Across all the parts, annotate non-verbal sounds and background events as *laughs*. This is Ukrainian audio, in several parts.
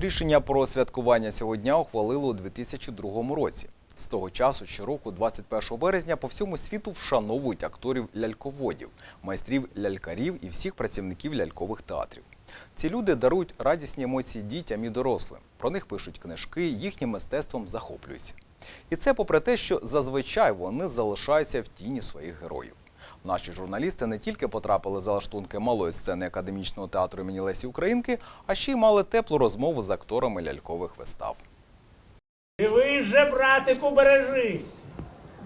Рішення про святкування цього дня ухвалили у 2002 році. З того часу щороку, 21 березня, по всьому світу вшановують акторів ляльководів, майстрів лялькарів і всіх працівників лялькових театрів. Ці люди дарують радісні емоції дітям і дорослим. Про них пишуть книжки, їхнім мистецтвом захоплюються. І це попри те, що зазвичай вони залишаються в тіні своїх героїв. Наші журналісти не тільки потрапили за лаштунки малої сцени академічного театру імені Лесі Українки, а ще й мали теплу розмову з акторами лялькових вистав. Дивись же, братику, бережись.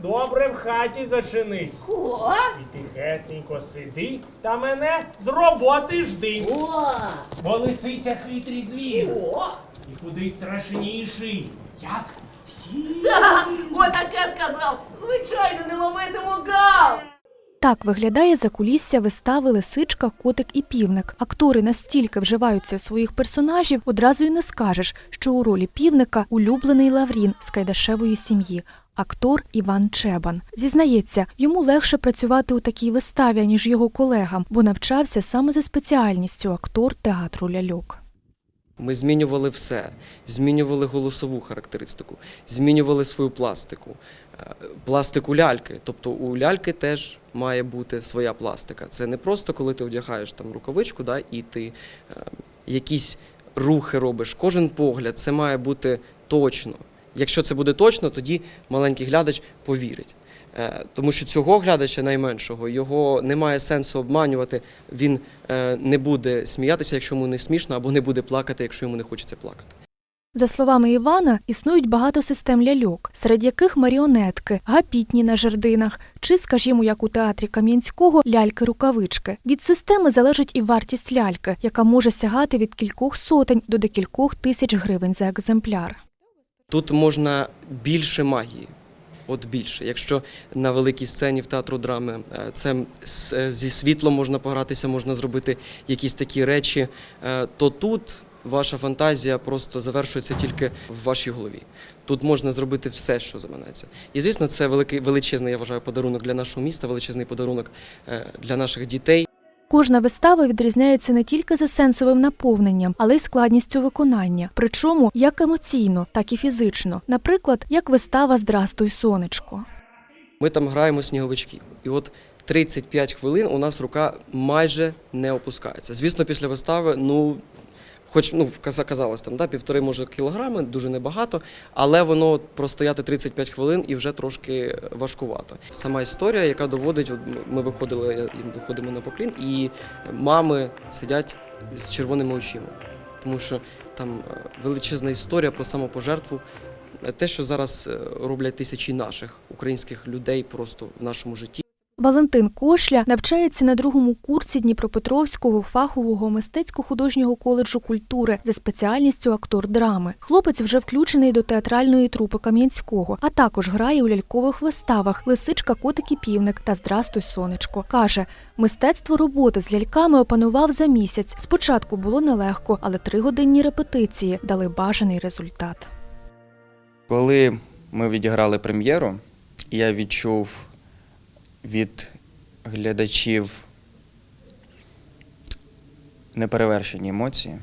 Добре в хаті зачинись. О, І тихесенько сиди та мене з роботи жди. о, Бо лисиця хитрий звір. о. І куди страшніший. Як? *laughs* Отаке сказав. Звичайно, не ловитиму. Так виглядає закулісся вистави Лисичка, Котик і Півник. Актори настільки вживаються у своїх персонажів, одразу й не скажеш, що у ролі півника улюблений Лаврін з Кайдашевої сім'ї. Актор Іван Чебан зізнається, йому легше працювати у такій виставі, ніж його колегам, бо навчався саме за спеціальністю актор театру ляльок. Ми змінювали все, змінювали голосову характеристику, змінювали свою пластику, пластику ляльки. Тобто у ляльки теж має бути своя пластика. Це не просто коли ти одягаєш там рукавичку, да, і ти е, якісь рухи робиш. Кожен погляд це має бути точно. Якщо це буде точно, тоді маленький глядач повірить. Е, Тому що цього глядача найменшого його немає сенсу обманювати. Він е, не буде сміятися, якщо йому не смішно, або не буде плакати, якщо йому не хочеться плакати. За словами Івана, існують багато систем ляльок, серед яких маріонетки, гапітні на жердинах чи, скажімо, як у театрі Кам'янського, ляльки-рукавички. Від системи залежить і вартість ляльки, яка може сягати від кількох сотень до декількох тисяч гривень за екземпляр. Тут можна більше магії. От більше. Якщо на великій сцені в театру драми е, це е, зі світлом можна погратися, можна зробити якісь такі речі, е, то тут ваша фантазія просто завершується тільки в вашій голові. Тут можна зробити все, що заманеться. І звісно, це великий величезний, я вважаю, подарунок для нашого міста, величезний подарунок е, для наших дітей. Кожна вистава відрізняється не тільки за сенсовим наповненням, але й складністю виконання, причому як емоційно, так і фізично. Наприклад, як вистава Здрастуй, сонечко. Ми там граємо сніговичків. І от 35 хвилин у нас рука майже не опускається. Звісно, після вистави, ну, хоч ну, казалось, там, да, півтори може кілограми, дуже небагато, але воно простояти 35 хвилин і вже трошки важкувато. Сама історія, яка доводить, ми виходили, виходимо на поклін, і мами сидять з червоними очима. Тому що там е, величезна історія про самопожертву. Те, що зараз е, роблять тисячі наших українських людей просто в нашому житті. Валентин Кошля навчається на другому курсі Дніпропетровського фахового мистецько-художнього коледжу культури за спеціальністю актор драми. Хлопець вже включений до театральної трупи Кам'янського, а також грає у лялькових виставах Лисичка, котик і півник та Здрастуй, сонечко. Каже, мистецтво роботи з ляльками опанував за місяць. Спочатку було нелегко, але тригодинні репетиції дали бажаний результат. Коли ми відіграли прем'єру, я відчув від глядачів неперевершені емоції.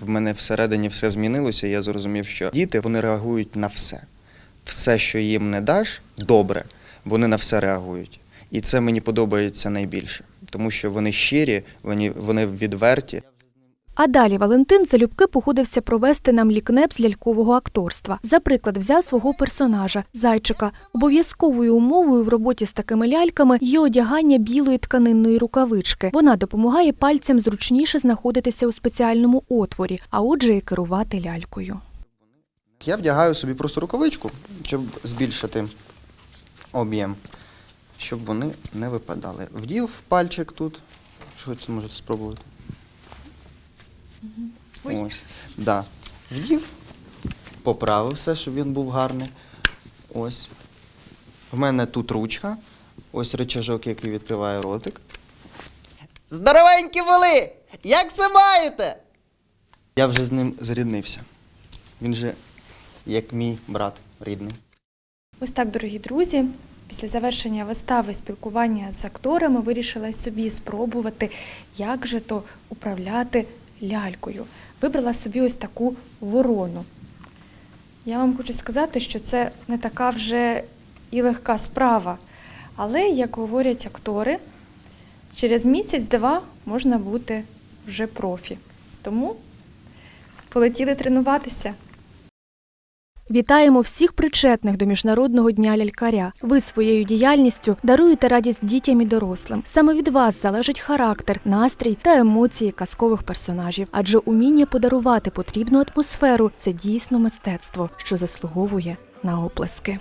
В мене всередині все змінилося, і я зрозумів, що діти вони реагують на все. Все, що їм не даш, добре, вони на все реагують. І це мені подобається найбільше, тому що вони щирі, вони, вони відверті. А далі Валентин залюбки погодився провести нам лікнеп з лялькового акторства. За приклад взяв свого персонажа зайчика. Обов'язковою умовою в роботі з такими ляльками є одягання білої тканинної рукавички. Вона допомагає пальцям зручніше знаходитися у спеціальному отворі, а отже, і керувати лялькою. Я вдягаю собі просто рукавичку, щоб збільшити об'єм, щоб вони не випадали. Вдів пальчик тут. Що це можете спробувати? Ось. Да. Вдів, поправив все, щоб він був гарний. Ось. В мене тут ручка. Ось речажок, який відкриває ротик. Здоровенькі були! Як це маєте? Я вже з ним заріднився. Він же як мій брат рідний. Ось так, дорогі друзі. Після завершення вистави спілкування з акторами вирішила собі спробувати, як же то управляти лялькою. вибрала собі ось таку ворону. Я вам хочу сказати, що це не така вже і легка справа. Але, як говорять актори, через місяць-два можна бути вже профі. Тому полетіли тренуватися. Вітаємо всіх причетних до міжнародного дня лялькаря. Ви своєю діяльністю даруєте радість дітям і дорослим. Саме від вас залежить характер, настрій та емоції казкових персонажів. Адже уміння подарувати потрібну атмосферу це дійсно мистецтво, що заслуговує на оплески.